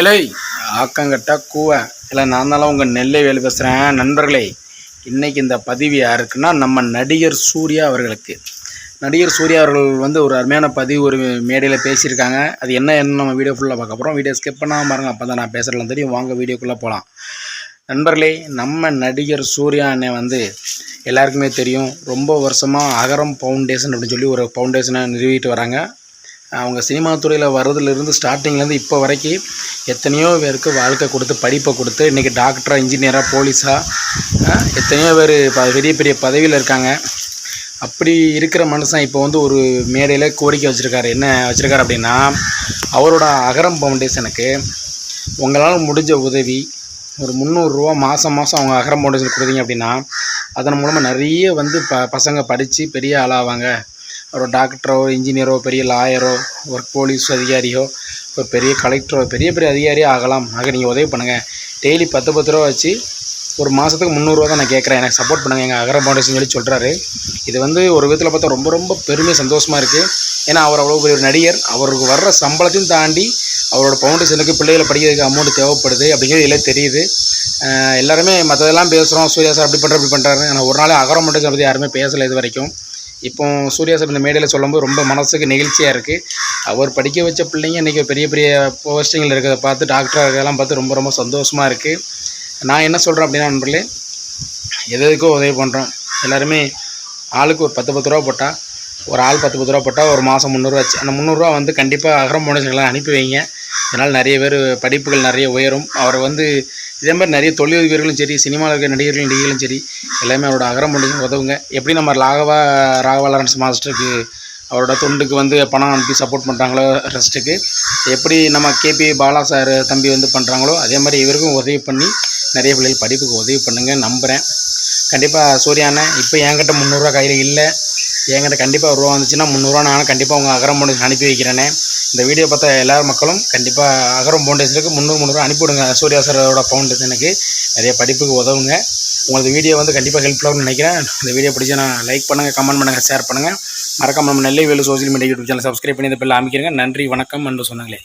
இல்லை ஆக்கங்கட்டா கூவ. இல்லை நான் தான் உங்கள் நெல்லை வேலை பேசுகிறேன் நண்பர்களே இன்றைக்கி இந்த பதிவு யாருக்குன்னா நம்ம நடிகர் சூர்யா அவர்களுக்கு. நடிகர் சூர்யா அவர்கள் வந்து ஒரு அருமையான பதிவு ஒரு மேடையில் பேசியிருக்காங்க. அது என்ன என்ன நம்ம வீடியோ ஃபுல்லாக பார்க்க போகிறோம் வீடியோ ஸ்கிப் பண்ணாமல் பாருங்க. அப்போ தான் நான் பேசுகிறலாம் தெரியும். வாங்க வீடியோக்குள்ளே போகலாம் நண்பர்களே நம்ம நடிகர் சூர்யா அண்ணன் வந்து எல்லாருக்குமே தெரியும். ரொம்ப வருஷமாக அகரம் ஃபவுண்டேஷன் அப்படின்னு சொல்லி ஒரு ஃபவுண்டேஷனை நிறுவிட்டு வராங்க. அவங்க சினிமா துறையில் வர்றதுலேருந்து ஸ்டார்டிங்லேருந்து இப்போ வரைக்கும் எத்தனையோ பேருக்கு வாழ்க்கை கொடுத்து படிப்பை கொடுத்து இன்றைக்கி டாக்டராக இன்ஜினியராக போலீஸாக எத்தனையோ பேர் ப பெரிய பெரிய பதவியில் இருக்காங்க. அப்படி இருக்கிற மனுஷன் இப்போ வந்து ஒரு மேடையில் கோரிக்கை வச்சுருக்காரு. என்ன வச்சுருக்காரு அப்படின்னா அவரோட அகரம் ஃபவுண்டேஷனுக்கு உங்களால் முடிஞ்ச உதவி ஒரு முந்நூறுரூவா மாதம் மாதம் அவங்க அகரம் ஃபவுண்டேஷன் கொடுத்தீங்க அப்படின்னா அதன் மூலமாக நிறைய வந்து ப பசங்க படித்து பெரிய ஆளாவாங்க. ஒரு டாக்டரோ இன்ஜினியரோ பெரிய லாயரோ ஒரு போலீஸ் அதிகாரியோ ஒரு பெரிய கலெக்டரோ பெரிய பெரிய அதிகாரியோ ஆகலாம். ஆக நீங்கள் உதவி பண்ணுங்கள் டெய்லி பத்து பத்து ரூபா வச்சு ஒரு மாதத்துக்கு முந்நூறுரூவா தான் நான் கேட்குறேன். எனக்கு சப்போர்ட் பண்ணுங்கள் எங்கள் அகர ஃபவுண்டேஷன் சொல்லி சொல்கிறாரு இது வந்து ஒரு விதத்தில் பார்த்தா ரொம்ப ரொம்ப பெருமை சந்தோஷமாக இருக்குது ஏன்னா அவர் அவ்வளோ பெரிய ஒரு நடிகர். அவருக்கு வர்ற சம்பளத்தையும் தாண்டி அவரோட ஃபவுண்டேஷனுக்கு பிள்ளைகளை படிக்கிறதுக்கு அமௌண்ட் தேவைப்படுது அப்படிங்கிறது எல்லாம் தெரியுது. எல்லாருமே மற்றதெல்லாம் பேசுகிறோம் சூர்யா சார் அப்படி பண்ணுற அப்படி பண்ணுறாரு ஆனால் ஒரு நாள் அகரம் மட்டும் பற்றி யாருமே பேசலை இது வரைக்கும். இப்போ சூர்யா சார் இந்த மேடையில் சொல்லும்போது ரொம்ப மனசுக்கு நெகிழ்ச்சியாக இருக்குது அவர் படிக்க வச்ச பிள்ளைங்க இன்றைக்கி பெரிய பெரிய போஸ்டிங்கில் இருக்கிறத பார்த்து டாக்டராக இருக்கிறதெல்லாம் பார்த்து ரொம்ப ரொம்ப சந்தோஷமாக இருக்குது நான் என்ன சொல்கிறேன் அப்படின்னா நண்பர்களே எது எதுக்கோ உதவி பண்ணுறோம் எல்லாருமே ஆளுக்கு ஒரு பத்து பத்து ரூபா போட்டால் ஒரு ஆள் பத்து பத்து ரூபா போட்டால் ஒரு மாதம் முந்நூறுரூவா வச்சு அந்த முந்நூறுரூவா வந்து கண்டிப்பாக அகரம் ஃபவுண்டேஷன்லாம் அனுப்பி வைங்க. இதனால் நிறைய பேர் படிப்புகள் நிறைய உயரும். அவர் வந்து இதே மாதிரி நிறைய தொழிலதிபர்களும் சரி சினிமாவில் இருக்கிற நடிகர்களும் நடிகர்களும் சரி எல்லாமே அவரோட அகரம் ஃபவுண்டேஷன் உதவுங்க. எப்படி நம்ம ராகவா ராகவா லாரன்ஸ் மாஸ்டருக்கு அவரோட தொண்டுக்கு வந்து பணம் அனுப்பி சப்போர்ட் பண்ணுறாங்களோ ரெஸ்ட்டுக்கு எப்படி நம்ம கேபி பாலா சார் தம்பி வந்து பண்ணுறாங்களோ அதே மாதிரி இவருக்கும் உதவி பண்ணி நிறைய பிள்ளைகள் படிப்புக்கு உதவி பண்ணுங்க நம்புகிறேன் கண்டிப்பாக சூர்யாண்ணே இப்போ என்கிட்ட முந்நூறுரூவா கையில் இல்லை. என்கிட்ட கண்டிப்பாக ரூபா வந்துச்சுன்னா முந்நூறுரூவா நானும் கண்டிப்பாக உங்கள் அகரம் பண்ணி அனுப்பி வைக்கிறேனே. இந்த வீடியோ பார்த்தா எல்லா மக்களும் கண்டிப்பாக அகரம் ஃபவுண்டேஷனுக்கு முந்நூறு முந்நூறு அனுப்பிவிடுங்க. சூர்யா சாரோட ஃபவுண்டேஷனுக்கு நிறைய படிப்புக்கு உதவுங்க. உங்களுக்கு வீடியோ வந்து கண்டிப்பாக ஹெல்ப்ஃபுல்லாக நினைக்கிறேன். இந்த வீடியோ பிடிச்சா நான் லைக் பண்ணுங்கள் கமெண்ட் பண்ணுங்கள் ஷேர் பண்ணுங்கள் மறக்காமல் நம்ம Nellai Velu social media YouTube channel subscribe பண்ணி இந்த பிள்ளை அமைக்கிறேங்க. நன்றி வணக்கம் என்று சொன்னாங்களே.